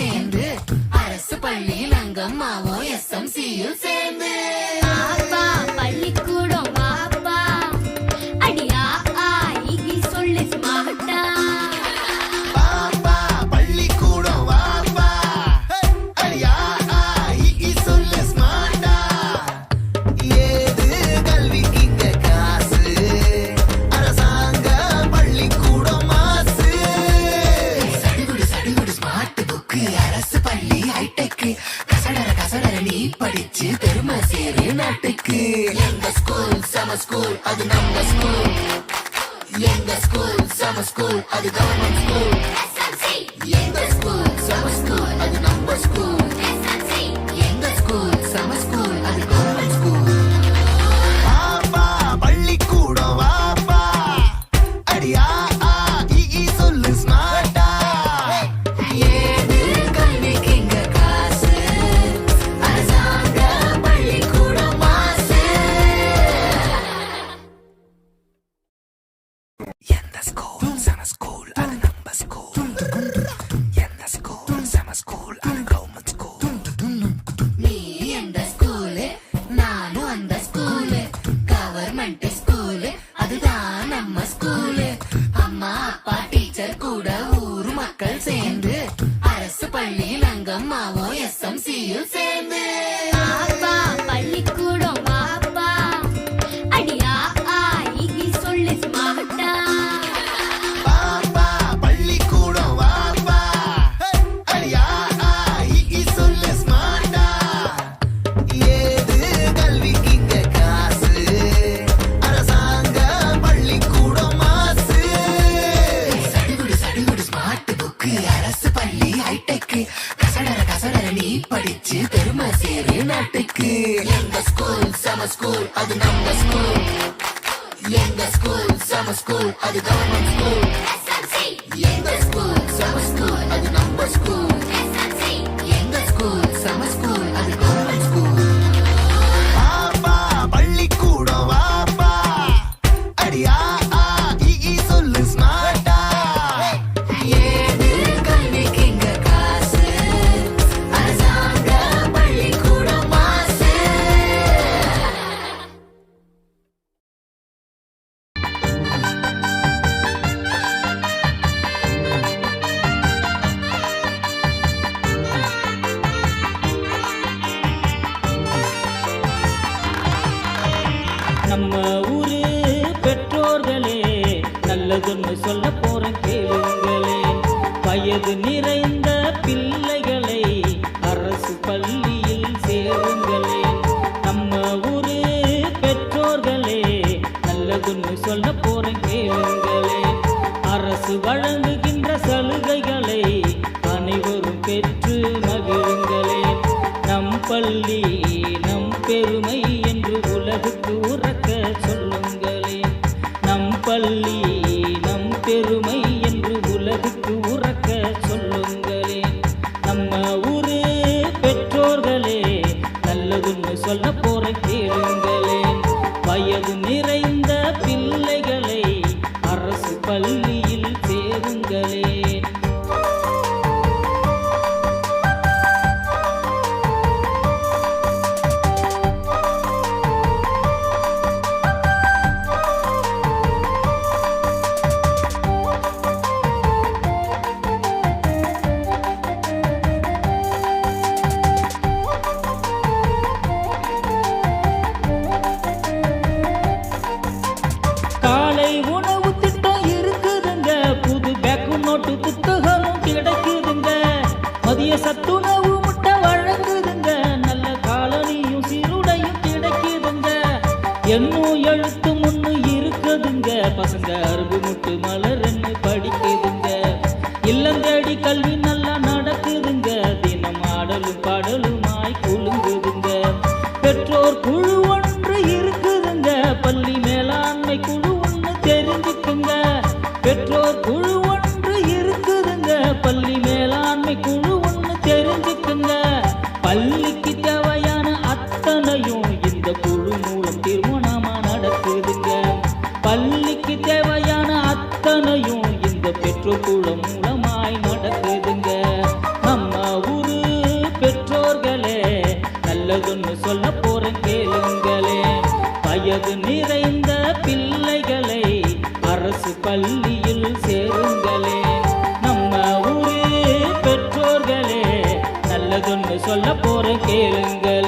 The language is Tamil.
சேர்ந்து அரசு பள்ளியில் அங்கம்மாவும் எஸ்எம்சியும் சேர்ந்து. பள்ளிக்கூடம் பெருமை சேரு நாட்டுக்கு எங்க ஸ்கூல் சம ஸ்கூல் அது நம்ம ஸ்கூல் எங்க ஸ்கூல் சம ஸ்கூல் அது கவர்மெண்ட் ஸ்கூல் எங்க ஸ்கூல் சம ஸ்கூல் அது நம்ம ஸ்கூல் எஸ்எம்சி எங்க ஸ்கூல் சம ஸ்கூல் அது கவர்மெண்ட் ஸ்கூல் பள்ளிக்கூடம் வாப்பா அடியா பள்ளியில் அங்கம்மாவும் எஸ்எம்சியும் சேர்ந்து. அப்பா பள்ளிக்கூடம் வாப்பா. அடியா ஆ இகி சொல்லு ஸ்மார்ட்டா பாப்பா பள்ளிக்கூடம் வாப்பா. அடியா ஆ, இ, இ சொல்லு ஸ்மார்ட்டா ஏது கல்விக்கு இங்க காசு? அரசாங்க பள்ளிக்கூடம் மாசு. சடுகுடு சடுகுடு ஸ்மார்ட் புக்கு அரசு பள்ளி ஹைடெக் சம ஸ்கூல் அது நம்ம ஸ்கூல் எங்க ஸ்கூல் சம ஸ்கூல் அது கவர்மெண்ட் ஸ்கூல் நம்ம ஊரு பெற்றோர்களே நல்லதுன்னு சொல்ல போற கேளுங்களே. வயது நிறைந்த பிள்ளைகளை அரசு பள்ளியில் சேருங்களே. நம்ம ஊரு பெற்றோர்களே நல்லதுன்னு சொல்ல போற கேளுங்களே. அரசு வழங்குகின்ற சலுகைகளை அனைவரும் பெற்று மகிழுங்களே. நம் பள்ளி பள்ளி நம் பெருமை என்று உலகுக்கு உறக்க சொல்லுங்களே. நம்ம ஊரு பெற்றோர்களே நல்லதுன்னு சொல்ல போற கேளுங்களே. வயது நிறைந்த சத்துணவு முட்டை வழங்குதுங்க. நல்ல காலனியும் சீருடையும் கிடைக்குதுங்க. என்னும் எழுத்து முன்னு இருக்குதுங்க. பசங்க அரும்பு முட்டு மலர்ன்னு படிக்குதுங்க. இல்லங்கடி கல்வி பெற்று குளம் மூலமாய் நடக்குதுங்க. நம்ம ஊரு பெற்றோர்களே நல்லதுன்னு சொல்ல போற கேளுங்களே. வயது நிறைந்த பிள்ளைகளை அரசு பள்ளியில் சேருங்களே. நம்ம ஊரு பெற்றோர்களே நல்லதுன்னு சொல்ல போற கேளுங்கள்